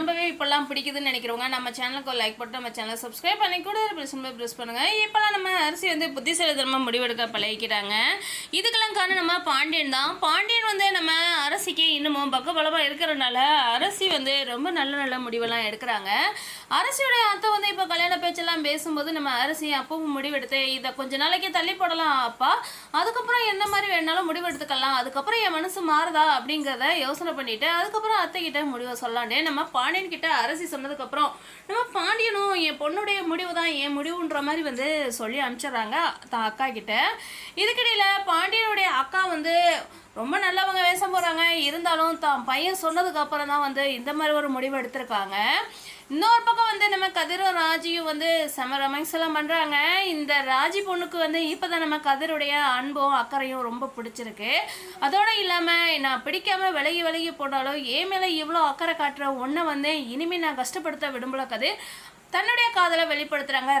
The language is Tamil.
ரொம்பவே இப்போல்லாம் பிடிக்குதுன்னு நினைக்கிறவங்க நம்ம சேனலுக்கு லைக் போட்டு நம்ம சேனலை சப்ஸ்கிரைப் பண்ணி கூட ப்ரெஸ் ப்ரெஸ் பண்ணுங்க. இப்போலாம் நம்ம அரிசி வந்து புத்திசாலித்தனமாக முடிவெடுக்க பழகிக்கிறாங்க இதுக்கெல்லாம் காரணம் நம்ம பாண்டியன் தான். பாண்டியன் வந்து நம்ம அரசிக்கு இன்னமும் பக்கபலமாக இருக்கிறனால அரசி வந்து ரொம்ப நல்ல நல்ல முடிவெல்லாம் எடுக்கிறாங்க. அரசியோடைய அத்தை வந்து இப்போ கல்யாண பேச்செல்லாம் பேசும்போது நம்ம அரசி அப்பவும் முடிவெடுத்து இதை கொஞ்ச நாளைக்கு தள்ளி போடலாம் அப்பா. அதுக்கப்புறம் எந்த மாதிரி வேணாலும் முடிவெடுத்துக்கலாம். அதுக்கப்புறம் என் மனசு மாறுதா அப்படிங்கிறத யோசனை பண்ணிட்டு அதுக்கப்புறம் அத்தை கிட்ட முடிவை சொல்லலாண்டே நம்ம பாண்டியன் கிட்ட அரசி சொன்னதுக்கப்புறம் நம்ம பாண்டியனும் என் பொண்ணுடைய முடிவு தான் என் முடிவுன்ற மாதிரி வந்து சொல்லி அனுப்பிச்சிடுறாங்க தான் அக்கா கிட்ட. இதுக்கிடையில் பாண்டியனுடைய அக்கா வந்து ரொம்ப நல்லவங்க வேஷம் போகிறாங்க இருந்தாலும் தான் பையன் சொன்னதுக்கு அப்புறம் தான் வந்து இந்த மாதிரி ஒரு முடிவு எடுத்திருக்காங்க. இன்னொரு பக்கம் வந்து நம்ம கதிரும் ராஜியும் வந்து செம ரொமான்ஸ் எல்லாம் பண்ணுறாங்க இந்த ராஜி பொண்ணுக்கு வந்து இப்போ தான் நம்ம கதிருடைய அன்பும் அக்கறையும் ரொம்ப பிடிச்சிருக்கு. அதோடு இல்லாமல் நான் பிடிக்காம விலகி விலகி போனாலும் ஏன் மேலே இவ்வளோ அக்கறை காட்டுற ஒன்றை வந்து இனிமேல் நான் கஷ்டப்படுத்த விரும்பல கதிர். தன்னுடைய காதலை வெளிப்படுத்துகிறாங்க